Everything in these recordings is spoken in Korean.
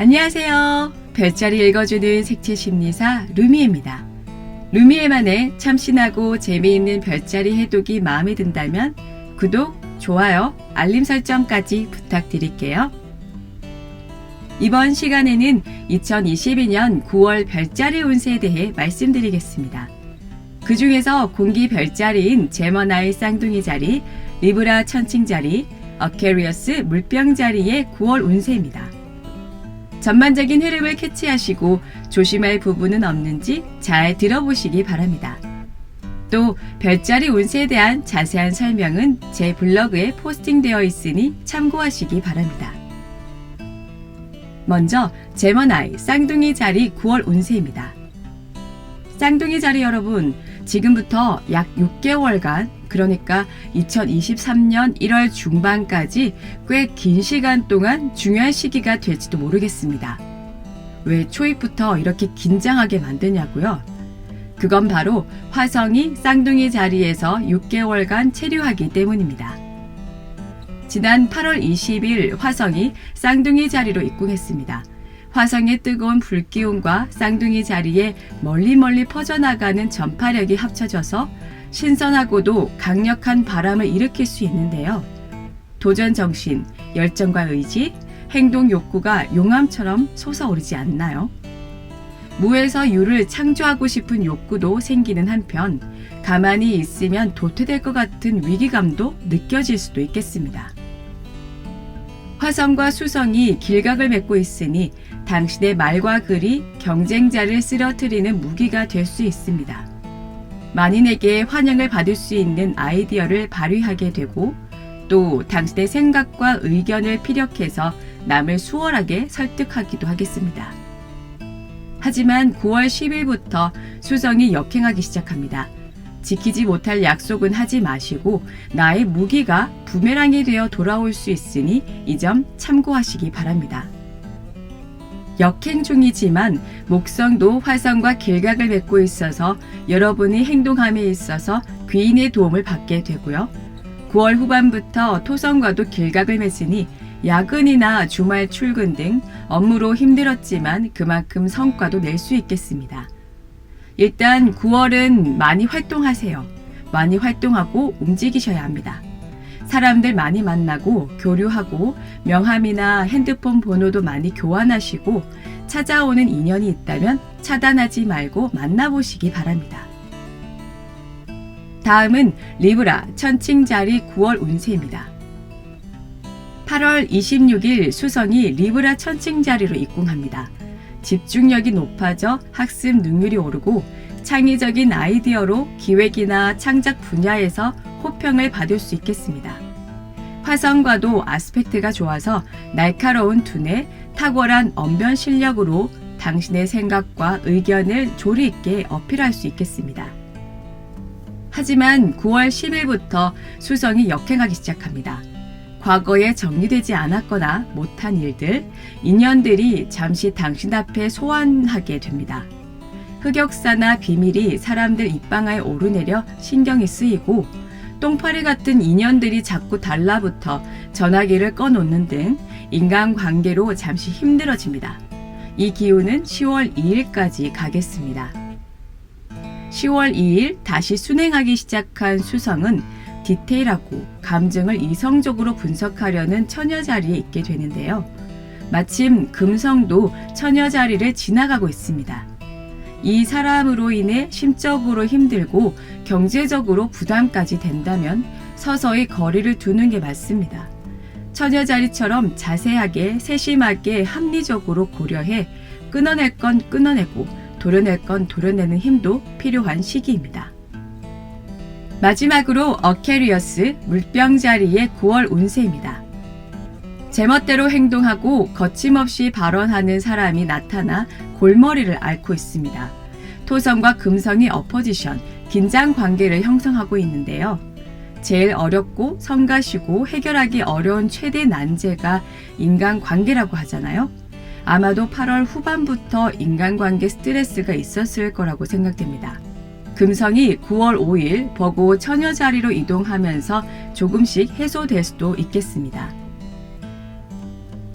안녕하세요. 별자리 읽어주는 색채 심리사 루미입니다. 루미에만의 참신하고 재미있는 별자리 해독이 마음에 든다면 구독, 좋아요, 알림 설정까지 부탁드릴게요. 이번 시간에는 2022년 9월 별자리 운세에 대해 말씀드리겠습니다. 그 중에서 공기 별자리인 제머나이 쌍둥이 자리, 리브라 천칭 자리, 어케리어스 물병 자리의 9월 운세입니다. 전반적인 흐름을 캐치하시고 조심할 부분은 없는지 잘 들어보시기 바랍니다. 또 별자리 운세에 대한 자세한 설명은 제 블로그에 포스팅되어 있으니 참고하시기 바랍니다. 먼저 제머나이 쌍둥이 자리 9월 운세입니다. 쌍둥이 자리 여러분, 지금부터 약 6개월간, 그러니까 2023년 1월 중반까지 꽤 긴 시간 동안 중요한 시기가 될지도 모르겠습니다. 왜 초입부터 이렇게 긴장하게 만드냐고요? 그건 바로 화성이 쌍둥이 자리에서 6개월간 체류하기 때문입니다. 지난 8월 20일 화성이 쌍둥이 자리로 입궁했습니다. 화성의 뜨거운 불기운과 쌍둥이 자리에 멀리 멀리 퍼져나가는 전파력이 합쳐져서 신선하고도 강력한 바람을 일으킬 수 있는데요. 도전 정신, 열정과 의지, 행동 욕구가 용암처럼 솟아오르지 않나요? 무에서 유를 창조하고 싶은 욕구도 생기는 한편 가만히 있으면 도태될 것 같은 위기감도 느껴질 수도 있겠습니다. 화성과 수성이 길각을 맺고 있으니 당신의 말과 글이 경쟁자를 쓰러뜨리는 무기가 될 수 있습니다. 만인에게 환영을 받을 수 있는 아이디어를 발휘하게 되고 또 당신의 생각과 의견을 피력해서 남을 수월하게 설득하기도 하겠습니다. 하지만 9월 10일부터 수성이 역행하기 시작합니다. 지키지 못할 약속은 하지 마시고 나의 무기가 부메랑이 되어 돌아올 수 있으니 이 점 참고하시기 바랍니다. 역행 중이지만 목성도 화성과 길각을 맺고 있어서 여러분이 행동함에 있어서 귀인의 도움을 받게 되고요. 9월 후반부터 토성과도 길각을 맺으니 야근이나 주말 출근 등 업무로 힘들었지만 그만큼 성과도 낼 수 있겠습니다. 일단 9월은 많이 활동하세요. 많이 활동하고 움직이셔야 합니다. 사람들 많이 만나고 교류하고 명함이나 핸드폰 번호도 많이 교환하시고 찾아오는 인연이 있다면 차단하지 말고 만나보시기 바랍니다. 다음은 리브라 천칭자리 9월 운세입니다. 8월 26일 수성이 리브라 천칭자리로 입궁합니다. 집중력이 높아져 학습 능률이 오르고 창의적인 아이디어로 기획이나 창작 분야에서 호평을 받을 수 있겠습니다. 화성과도 아스펙트가 좋아서 날카로운 두뇌, 탁월한 언변 실력으로 당신의 생각과 의견을 조리 있게 어필할 수 있겠습니다. 하지만 9월 10일부터 수성이 역행하기 시작합니다. 과거에 정리되지 않았거나 못한 일들, 인연들이 잠시 당신 앞에 소환하게 됩니다. 흑역사나 비밀이 사람들 입방아에 오르내려 신경이 쓰이고 똥파리 같은 인연들이 자꾸 달라붙어 전화기를 꺼놓는 등 인간관계로 잠시 힘들어집니다. 이 기운은 10월 2일까지 가겠습니다. 10월 2일 다시 순행하기 시작한 수성은 디테일하고 감정을 이성적으로 분석하려는 처녀 자리에 있게 되는데요. 마침 금성도 처녀 자리를 지나가고 있습니다. 이 사람으로 인해 심적으로 힘들고 경제적으로 부담까지 된다면 서서히 거리를 두는 게 맞습니다. 처녀 자리처럼 자세하게 세심하게 합리적으로 고려해 끊어낼 건 끊어내고 도려낼 건 도려내는 힘도 필요한 시기입니다. 마지막으로 어케리어스 물병 자리의 9월 운세입니다. 제멋대로 행동하고 거침없이 발언하는 사람이 나타나 골머리를 앓고 있습니다. 토성과 금성이 어포지션, 긴장 관계를 형성하고 있는데요. 제일 어렵고 성가시고 해결하기 어려운 최대 난제가 인간 관계라고 하잖아요. 아마도 8월 후반부터 인간관계 스트레스가 있었을 거라고 생각됩니다. 금성이 9월 5일 버고 처녀 자리로 이동하면서 조금씩 해소될 수도 있겠습니다.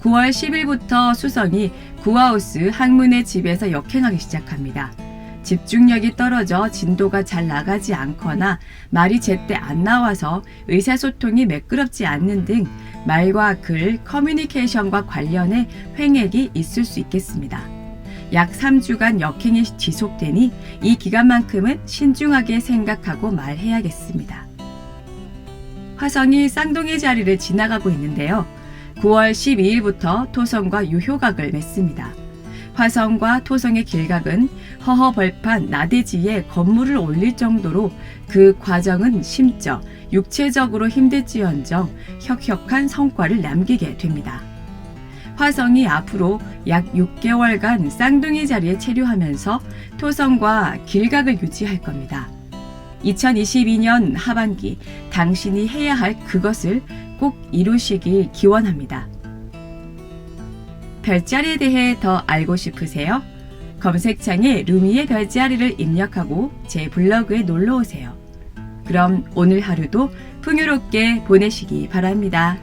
9월 10일부터 수성이 구하우스 항문의 집에서 역행하기 시작합니다. 집중력이 떨어져 진도가 잘 나가지 않거나 말이 제때 안 나와서 의사소통이 매끄럽지 않는 등 말과 글, 커뮤니케이션과 관련해 횡액이 있을 수 있겠습니다. 약 3주간 역행이 지속되니 이 기간만큼은 신중하게 생각하고 말해야겠습니다. 화성이 쌍둥이 자리를 지나가고 있는데요. 9월 12일부터 토성과 유효각을 맺습니다. 화성과 토성의 길각은 허허벌판 나대지에 건물을 올릴 정도로 그 과정은 심적, 육체적으로 힘들지언정 혁혁한 성과를 남기게 됩니다. 화성이 앞으로 약 6개월간 쌍둥이 자리에 체류하면서 토성과 길각을 유지할 겁니다. 2022년 하반기 당신이 해야 할 그것을 꼭 이루시길 기원합니다. 별자리에 대해 더 알고 싶으세요? 검색창에 루미의 별자리를 입력하고 제 블로그에 놀러 오세요. 그럼 오늘 하루도 풍요롭게 보내시기 바랍니다.